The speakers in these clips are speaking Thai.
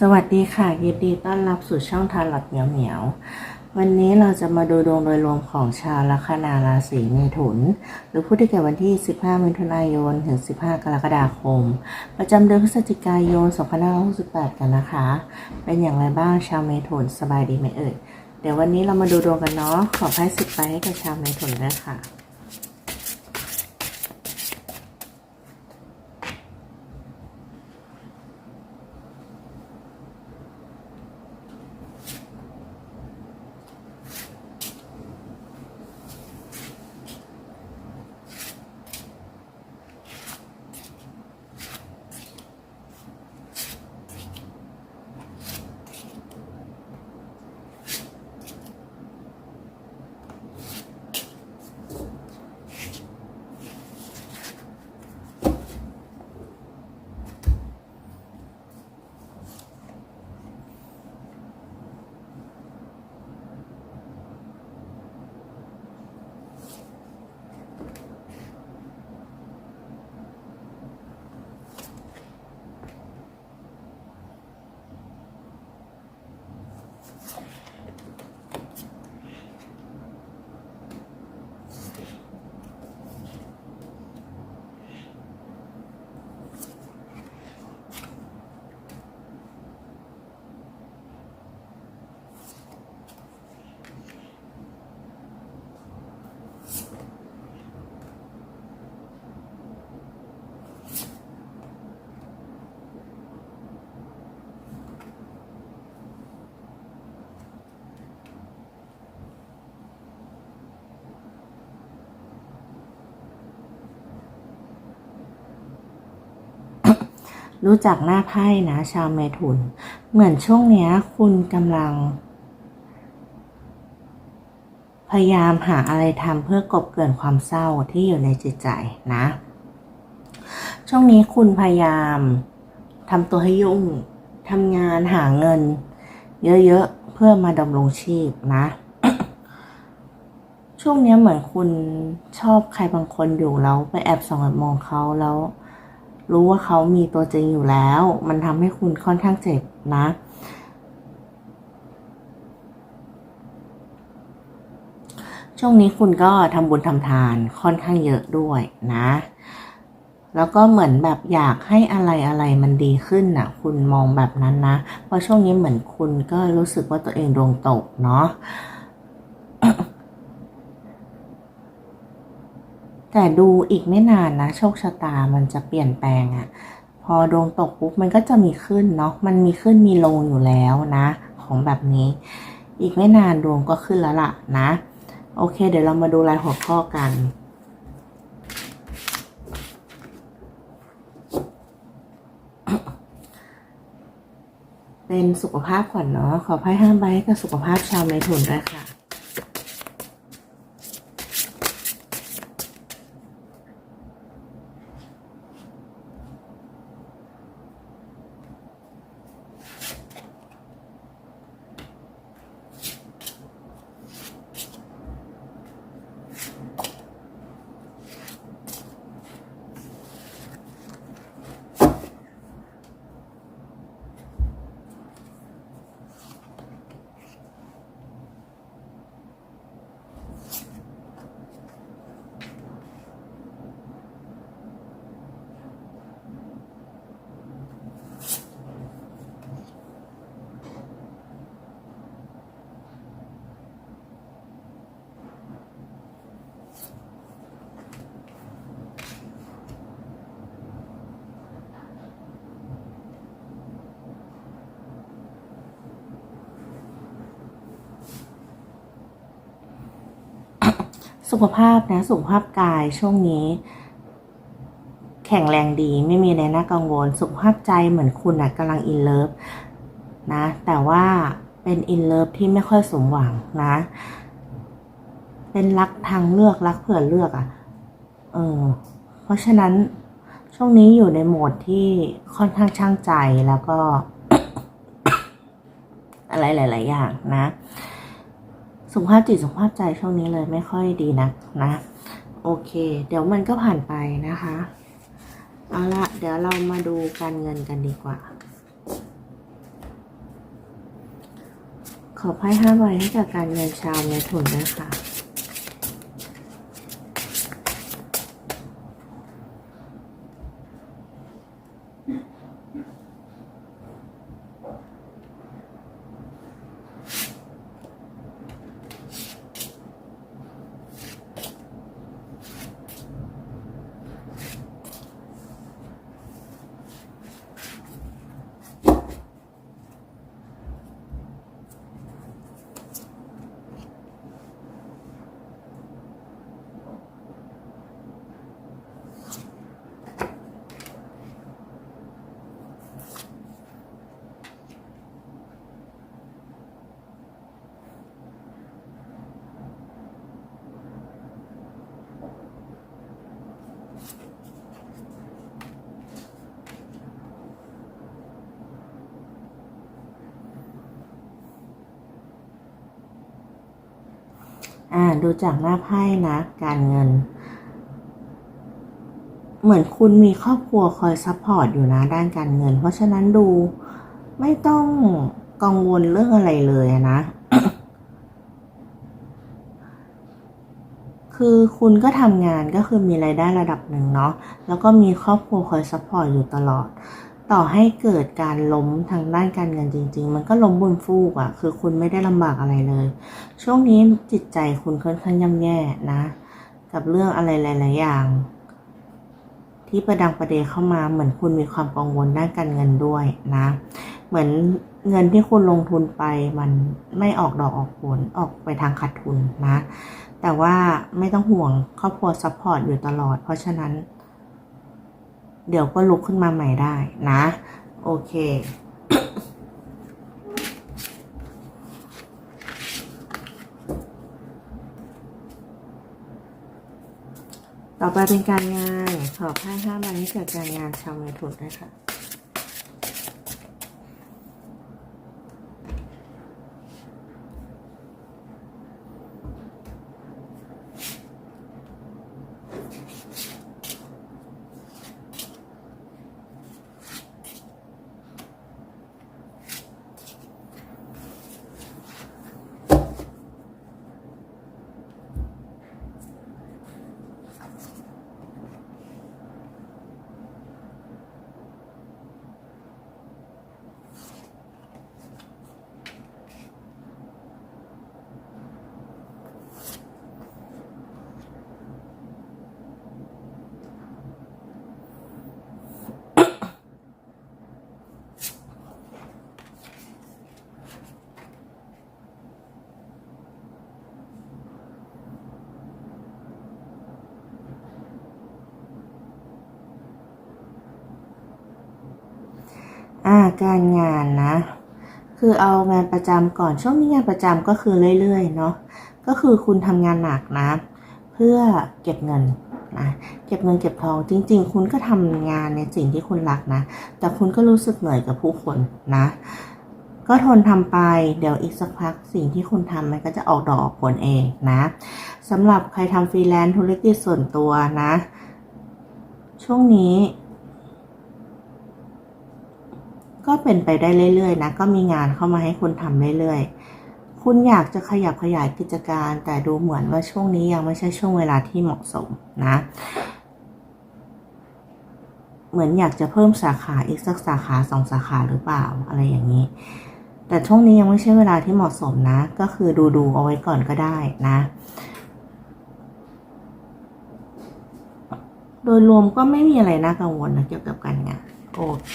สวัสดีค่ะ ยินดีต้อนรับสู่ช่องทาร์ลอตเหมียวเหมียว วันนี้เราจะมาดูดวงโดยรวมของชาวลัคนาราศีเมถุน หรือผู้ที่เกิดวันที่ 15 มิถุนายน ถึง 15 กรกฎาคม ประจำเดือนพฤศจิกายน 2568 กันนะคะ เป็นอย่างไรบ้างชาวเมถุนสบายดีไหมเอ่ย เดี๋ยววันนี้เรามาดูดวงกันเนาะ ขอไพ่สิบไปให้กับชาวเมถุนด้วยค่ะ รู้จักหน้าไพ่นะ ชาวเมถุน เหมือนช่วงเนี้ย คุณกำลัง พยายามหาอะไรทำเพื่อกบเกลื่อนความเศร้าที่อยู่ในจิตใจนะ ช่วงนี้คุณพยายามทำตัวให้ยุ่งทำงานหาเงิน เยอะๆ เพื่อมาดำรงชีพนะ ช่วงนี้เหมือนคุณชอบใครบางคนอยู่แล้วไปแอบส่องแอบมองเขาแล้ว รู้ว่าเขามีตัวจริงอยู่แล้ว มันทำให้คุณค่อนข้างเจ็บนะ ช่วงนี้คุณก็ทำบุญทำทานค่อนข้างเยอะด้วยนะ แล้วก็เหมือนแบบอยากให้อะไรอะไรมันดีขึ้นน่ะคุณมองแบบนั้นนะ เพราะช่วงนี้เหมือนคุณก็รู้สึกว่าตัวเองดวงตกเนาะ แต่ดูอีกไม่นานนะ โชคชะตามันจะเปลี่ยนแปลงอะพอดวงตกปุ๊บมันก็จะมีขึ้นเนาะมันมีขึ้นมีลงอยู่แล้วนะ ของแบบนี้ อีกไม่นานดวงก็ขึ้นแล้วล่ะนะ โอเค เดี๋ยวเรามาดูรายหัวข้อกัน เป็นสุขภาพก่อนเนาะขอไพ่ห้าใบให้กับสุขภาพชาวเมถุนด้วยค่ะ สุขภาพนะสุขภาพกายช่วงนี้ แข็งแรงดีไม่มีอะไรน่ากังวล สุขภาพใจเหมือนคุณนะกำลังอินเลิฟนะ แต่ว่าเป็นอินเลิฟที่ไม่ค่อยสมหวังนะ เป็นรักทางเลือกรักเผื่อเลือกอะ่ะเออเพราะฉะนั้นช่วงนี้อยู่ในโหมดที่ค่อนข้างช่างใจแล้วก็ อะไรหลาย ๆ อย่างนะ สุขภาพจิตสุขภาพใจช่วงนี้เลยไม่ค่อยดีนะนะ โอเค เดี๋ยวมันก็ผ่านไปนะคะ เอาละเดี๋ยวเรามาดูการเงินกันดีกว่า ขอไพ่ห้าใบให้กับการเงินชาวเมถุนนะคะ อ่าดูจากหน้าไพ่นะ การเงิน เหมือนคุณมีครอบครัวคอยซัพพอร์ตอยู่นะด้านการเงิน เพราะฉะนั้นดูไม่ต้องกังวลเรื่องอะไรเลยนะ คือคุณก็ทำงานก็คือมีรายได้ระดับหนึ่งเนาะ แล้วก็มีครอบครัวคอยซัพพอร์ตอยู่ตลอด ต่อให้เกิดการล้มทางด้านการเงินจริง ๆ มันก็ล้มบนฟูกอะคือคุณไม่ได้ลำบากอะไรเลย ช่วงนี้จิตใจคุณค่อนข้างย่ำแย่นะ กับเรื่องอะไรหลายๆอย่าง ที่ประดังประเดเข้ามาเหมือนคุณมีความกังวลด้านการเงินด้วยนะ เหมือนเงินที่คุณลงทุนไปมันไม่ออกดอกออกผลออกไปทางขาดทุนนะ แต่ว่าไม่ต้องห่วงครอบครัวซัพพอร์ตอยู่ตลอด เพราะฉะนั้น เดี๋ยวก็ลุกขึ้นมาใหม่ได้นะ โอเคต่อไปเป็นการงานขอไพ่ห้าใบนี้เกิดการงานชาวเมถุนด้วยค่ะ อ่าการงานนะ คือเอางานประจำก่อนช่วงนี้งานประจำก็คือเรื่อยๆเนาะก็คือคุณทำงานหนักนะ เพื่อเก็บเงินนะเก็บเงินเก็บทองจริง ๆ คุณก็ทำงานในสิ่งที่คุณรักนะ แต่คุณก็รู้สึกเหนื่อยกับผู้คนนะ ก็ทนทำไปเดี๋ยวอีกสักพักสิ่งที่คุณทำมันก็จะออกดอกออกผลเองนะสำหรับใครทำฟรีแลนซ์ธุรกิจส่วนตัวนะ ช่วงนี้ ก็เป็นไปได้เรื่อยๆนะ ก็มีงานเข้ามาให้คุณทำเรื่อยๆ คุณอยากจะขยับขยายกิจการ แต่ดูเหมือนว่าช่วงนี้ยังไม่ใช่ช่วงเวลาที่เหมาะสมนะ เหมือนอยากจะเพิ่มสาขาอีกสักสาขาสองสาขาหรือเปล่าอะไรอย่างนี้ แต่ช่วงนี้ยังไม่ใช่เวลาที่เหมาะสมนะ ก็คือดูดูๆเอาไว้ก่อนก็ได้นะโดยรวมก็ไม่มีอะไรน่ากังวลนะเกี่ยวกับการงานโอเค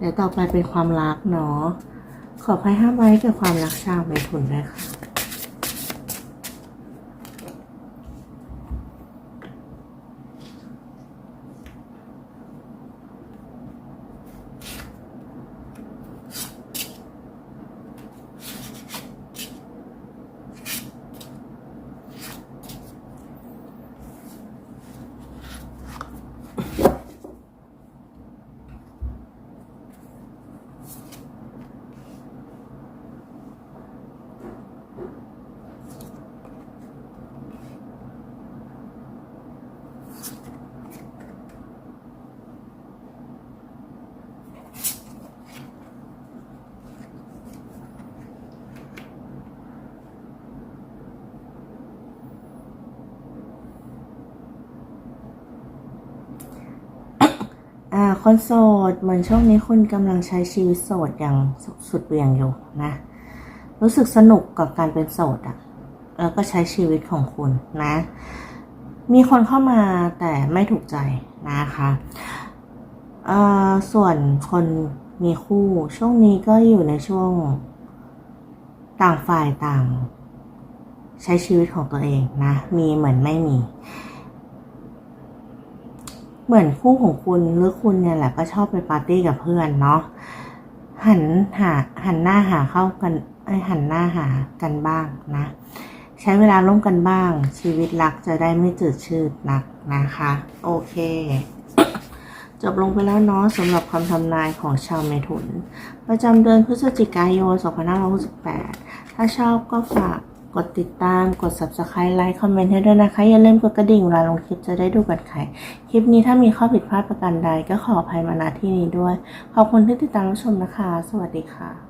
เดี๋ยวต่อไปเป็นความรักเนาะขอไพ่ห้าใบเกี่ยวกับความรักชาวเมถุนด้วยค่ะ อ อ่า คนโสดเหมือนช่วงนี้คุณกำลังใช้ชีวิตโสดอย่างสุดเหวี่ยงอยู่นะ รู้สึกสนุกกับการเป็นโสดอะแล้วก็ใช้ชีวิตของคุณนะ มีคนเข้ามาแต่ไม่ถูกใจนะคะเอ่อส่วนคนมีคู่ช่วงนี้ก็อยู่ในช่วงต่างฝ่ายต่าง ใช้ชีวิตของตัวเองนะ มีเหมือนไม่มี เหมือนคู่ของคุณหรือคุณเนี่ยแหละก็ชอบไปปาร์ตี้กับเพื่อนเนาะหันหาหันหน้าหาเข้ากันไอหันหน้าหากันบ้างนะ ใช้เวลาร่วมกันบ้าง ชีวิตรักจะได้ไม่จืดชืดนักนะคะ โอเค จบลงไปแล้วเนาะสำหรับคำทำนายของชาวเมถุน ประจำเดือนพฤศจิกายน 2568 ถ้าชอบก็ฝาก กดติดตาม กด subscribe ไลค์ คอมเมนต์ให้ด้วยนะคะ อย่าลืมกดกระดิ่งเวลาลงคลิปจะได้ดูกันใครคลิปนี้ถ้ามีข้อผิดพลาดประการใดก็ขออภัยมาณที่นี้ด้วย ขอบคุณที่ติดตามรับชมนะคะ สวัสดีค่ะ